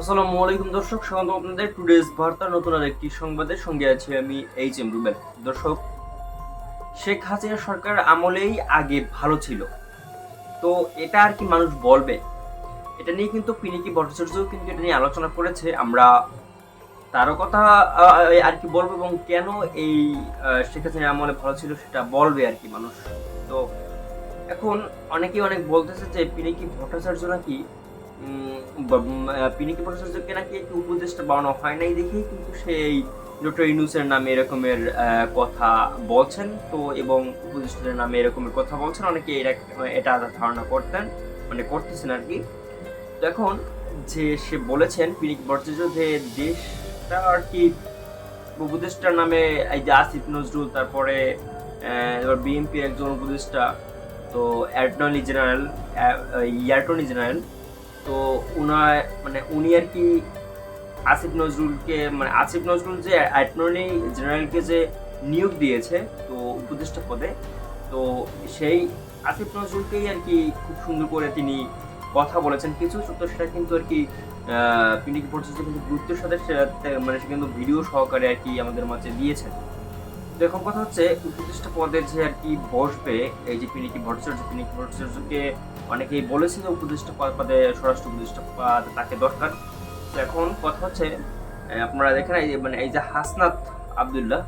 আসসালামু আলাইকুম দর্শক, স্বাগত আপনাদের টুডেজ বার্তা নতুন আর একটি সংবাদের সঙ্গে আছি আমি এইচ এম রুবেল। দর্শক, শেখ হাসিনা সরকার আমলেই আগে ভালো ছিল। তো এটা আর কি মানুষ বলবে? এটা নিয়ে কিন্তু পিনিকি ভট্টাচার্য কিন্তু এটা নিয়ে আলোচনা করেছে। আমরা তারও কথা আর কি বলব এবং কেন এই শেখ হাসিনা আমলে ভালো ছিল সেটা বলবে আর কি মানুষ। তো এখন অনেকেই অনেক বলতেছে যে পিনিকি ভট্টাচার্য নাকি পিনিকি ভট্টাচার্যকে নাকি একটু উপদেশটা বানানো হয় নাই দেখেই কিন্তু সেই ডক্টর ইনুসের নামে এরকমের কথা বলছেন। তো এবং উপদেষ্টাদের নামে এরকমের কথা বলছেন। অনেকে এরা- এটা ধারণা করতেন মানে করতেছেন আর কি। তো এখন যে সে বলেছেন, পিনিকি ভট্টাচার্য, যে দেশটা আর কি উপদেষ্টার নামে, এই যে আসিফ নজরুল, তারপরে এবার বিএনপির একজন উপদেষ্টা, তো অ্যাটর্নি জেনারেল অ্যাটর্নি জেনারেল তো উনার মানে উনি আর কি আসিফ নজরুলকে মানে আসিফ নজরুল যে অ্যাটর্নি জেনারেলকে যে নিয়োগ দিয়েছে, তো উপদেষ্টা পদে, তো সেই আসিফ নজরুলকেই আর কি খুব সুন্দর করে তিনি কথা বলেছেন। কিছু তো সেটা কিন্তু আর কি পিনিক ভট্টাচার্য কিন্তু গুরুত্বের সাথে সে- মানে সে কিন্তু ভিডিও সহকারে আর কি আমাদের মাঝে দিয়েছেন। এখন কথা হচ্ছে উপদেষ্টা পদে যে আর কি বসবে, এই যে পিনিকি ভট্টাচার্য, পিনিকি ভট্টাচার্যকে অনেকেই বলেছে যে উপদেষ্টা পদ- পদে, স্বরাষ্ট্র উপদেষ্টা পদ তাকে দরকার। তো এখন কথা হচ্ছে আপনারা দেখেন, এই মানে এই যে হাসনাত আবদুল্লাহ,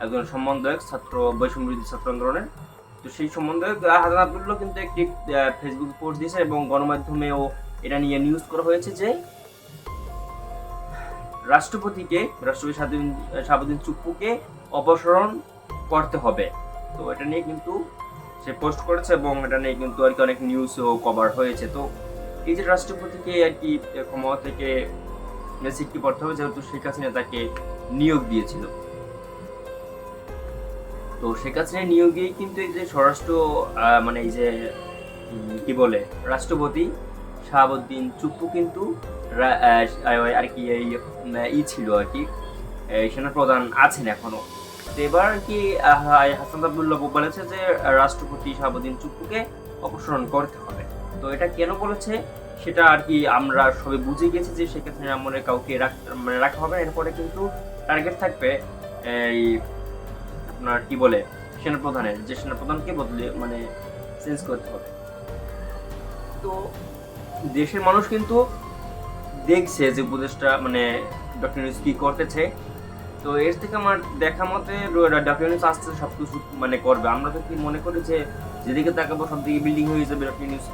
একজন সম্বন্ধক ছাত্র বৈষম্য ছাত্র আন্দোলনের। তো সেই সম্বন্ধে হাসান আবদুল্লাহ কিন্তু একটি ফেসবুক পোস্ট দিয়েছে এবং গণমাধ্যমেও এটা নিয়ে নিউজ করা হয়েছে যে রাষ্ট্রপতিকে, রাষ্ট্রপতি শাহাবুদ্দিন শাহাবুদ্দিন চুপ্পুকে অপসারণ করতে হবে। তো এটা নিয়ে কিন্তু সে পোস্ট করেছে এবং এটা নিয়ে কিন্তু আর কি অনেক নিউজও কভার হয়েছে। তো এই যে রাষ্ট্রপতিকে আর কি ক্ষমতা থেকে সিটটি করতে হবে, যেহেতু শেখ হাসিনা তাকে নিয়োগ দিয়েছিল। তো শেখ হাসিনা নিয়োগেই কিন্তু এই যে স্বরাষ্ট্র মানে এই যে কি বলে, রাষ্ট্রপতি শাহাবুদ্দিন চুপ্পু কিন্তু আর কি এই ই ছিল আর কি সেনাপ্রধান আছেন এখনও। এবার কি হাসান আবদুল্লাহ বলেছে যে, রাষ্ট্রপতি শাহাবুদ্দিন চুপ্পুকে অপসারণ করতে হবে। তো এটা কেন বলেছে, সেটা আর কি আমরা সবাই বুঝে গেছি যে হাসিনা আমলে কাউকে মানে রাখা হবে এরপরে কিন্তু টার্গেট থাকবে, এই আপনার কি বলে, সেনাপ্রধানের, যে সেনাপ্রধানকে বদলে মানে চেঞ্জ করতে হবে। তো দেশের মানুষ কিন্তু দেখছে যে উপদেশটা মানে ডক্টর ইউনুস কি করতেছে। তো এর থেকে আমার দেখা মতে ডক্টর ইউনুস আস্তে সব কিছু মানে করবে। আমরা তো কি মনে করি যে, যেদিকে তাকাবো সব দিকে বিল্ডিং হয়ে যাবে ডক্টর ইউনুস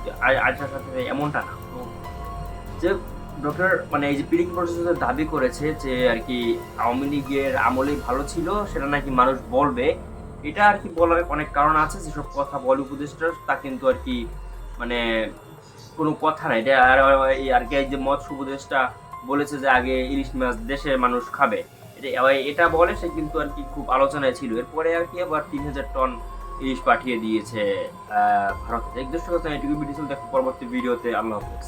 আসার সাথে এমনটা না। তো যে ডক্টর মানে এই যে পিরিক প্রশাসন দাবি করেছে যে, আর কি, আওয়ামী লীগের আমলেই ভালো ছিল, সেটা নাকি মানুষ বলবে, এটা আর কি বলার অনেক কারণ আছে। যেসব কথা বলে উপদেষ্টা, তা কিন্তু আর কি মানে কোনো কথা নাই। এটা আর আর কি যে মৎস্য উপদেশটা বলেছে যে আগে ইলিশ মাছ দেশের মানুষ খাবে। এটা এটা বলে সে কিন্তু আর কি খুব আলোচনায় ছিল। এরপরে আর কি আবার তিন হাজার টন ইলিশ পাঠিয়ে দিয়েছে ভারতে। এক দর্শক এটুকু ভিডিও চলতে পরবর্তী ভিডিওতে আল্লাহ হাফেজ।